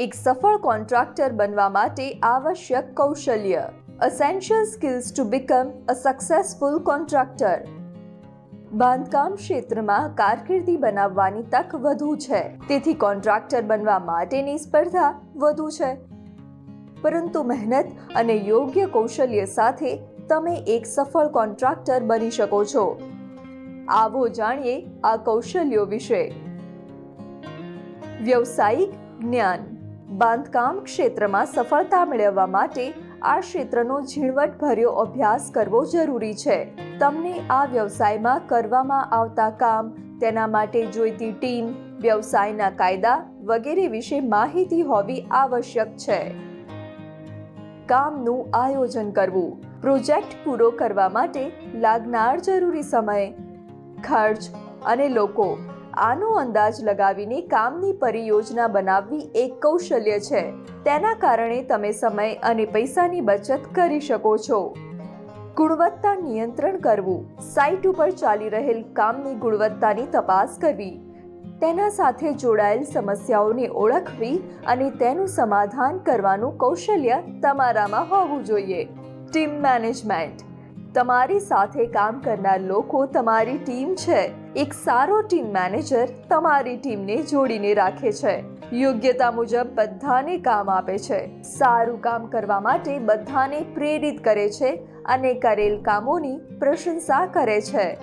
એક સફળ કોન્ટ્રાક્ટર બનવા માટે આવશ્યક કૌશલ્ય. Essential skills to become a successful contractor બાંધકામ ક્ષેત્રમાં કારકિર્દી બનાવવાની તક વધુ છે. તેથી કોન્ટ્રાક્ટર બનવા માટેની સ્પર્ધા વધુ છે. પરંતુ મહેનત અને યોગ્ય કૌશલ્ય સાથે તમે એક સફળ કોન્ટ્રાક્ટર બની શકો છો. આવો જાણીએ આ કૌશલ્યો વિશે. વ્યવસાયિક જ્ઞાન. બાંધકામ ક્ષેત્રમાં સફળતા મેળવવા માટે આ ક્ષેત્રનો ઝીણવટભર્યો અભ્યાસ કરવો જરૂરી છે. તમને આ વ્યવસાયમાં કરવામાં આવતા કામ, તેના માટે જોઈતી ટીમ, વ્યવસાયના કાયદા વગેરે વિશે માહિતી હોવી આવશ્યક છે. કામનું આયોજન કરવું, પ્રોજેક્ટ પૂરો કરવા માટે લાગનાર જરૂરી સમય, ખર્ચ અને લોકો આનો અંદાજ લગાવીને કામની પરિયોજના બનાવવી એક કૌશલ્ય છે. તેના કારણે તમે સમય અને પૈસાની બચત કરી શકો છો. ગુણવત્તા નિયંત્રણ કરવું. સાઇટ ઉપર ચાલી રહેલ કામની ગુણવત્તાની તપાસ કરવી. તેના સાથે જોડાયેલ સમસ્યાઓને ઓળખવી અને તેનું સમાધાન કરવાનું કૌશલ્ય તમારામાં હોવું જોઈએ. Team management. તમારી સાથે કામ કરનાર લોકો તમારી ટીમ છે. એક સારો ટીમ મેનેજર તમારી ટીમને જોડીને રાખે છે. યોગ્યતા મુજબ બધાને કામ આપે છે. સારું કામ કરવા માટે બધાને પ્રેરિત કરે છે અને કરેલ કામોની પ્રશંસા કરે છે.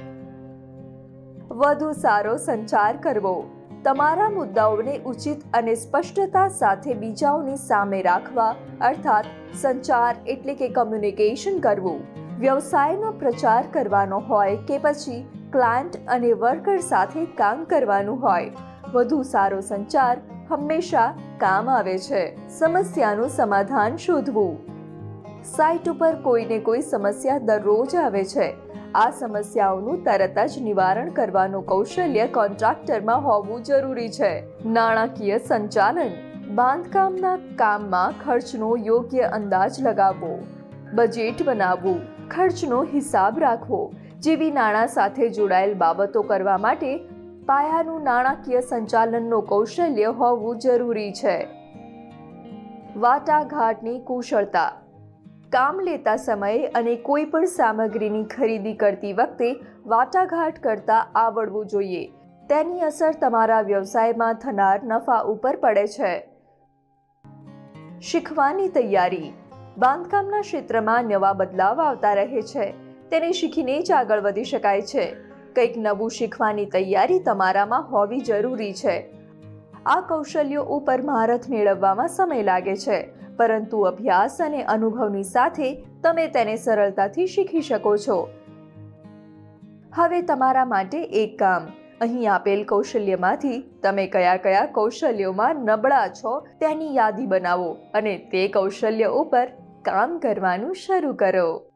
વધુ સારો સંચાર કરવો. તમારા મુદ્દાઓને ઉચિત અને સ્પષ્ટતા સાથે બીજાઓની સામે રાખવા, અર્થાત સંચાર એટલે કે કમ્યુનિકેશન કરવું. વ્યવસાયનો પ્રચાર કરવાનો હોય કે પછી ક્લાયન્ટ અને વર્કર સાથે કામ કરવાનું હોય, વધુ સારો સંચાર હંમેશા કામ આવે છે. સમસ્યાનું સમાધાન શોધવું. સાઇટ ઉપર કોઈને કોઈ સમસ્યા દરરોજ આવે છે. આ સમસ્યાઓનું તરત જ નિવારણ કરવાનું કૌશલ્ય કોન્ટ્રાક્ટરમાં હોવું જરૂરી છે. નાણાકીય સંચાલન. બાંધકામના કામમાં ખર્ચનો યોગ્ય અંદાજ લગાવવો. બજેટ બનાવવું. ખર્ચનો હિસાબ રાખવો. જેવી નાણાં સાથે જોડાયેલ બાબતો કરવા માટે પાયાનું નાણાકીય સંચાલનનું કૌશલ્ય હોવું જરૂરી છે. વાટાઘાટની કુશળતા. કામ લેતા સમયે અને કોઈ પણ સામગ્રીની ખરીદી કરતી વખતે વાટાઘાટ કરતા આવડવું જોઈએ. તેની અસર તમારા વ્યવસાયમાં થનાર નફા ઉપર પડે છે. શીખવાની તૈયારી. બાંધકામના ક્ષેત્રમાં નવા બદલાવ આવતા રહે છે. તેને શીખીને જ આગળ વધી શકાય છે. કંઈક નવું શીખવાની તૈયારી તમારામાં હોવી જરૂરી છે. આ કૌશલ્યો ઉપર મહારથ મેળવવામાં સમય લાગે છે. પરંતુ અભ્યાસ અને અનુભવની સાથે તમે તેને સરળતાથી શીખી શકો છો. હવે તમારા માટે એક કામ. અહીં આપેલ કૌશલ્યમાંથી તમે કયા કયા કૌશલ્યોમાં નબળા છો તેની યાદી બનાવો અને તે કૌશલ્ય ઉપર કામ કરવાનું શરૂ કરો.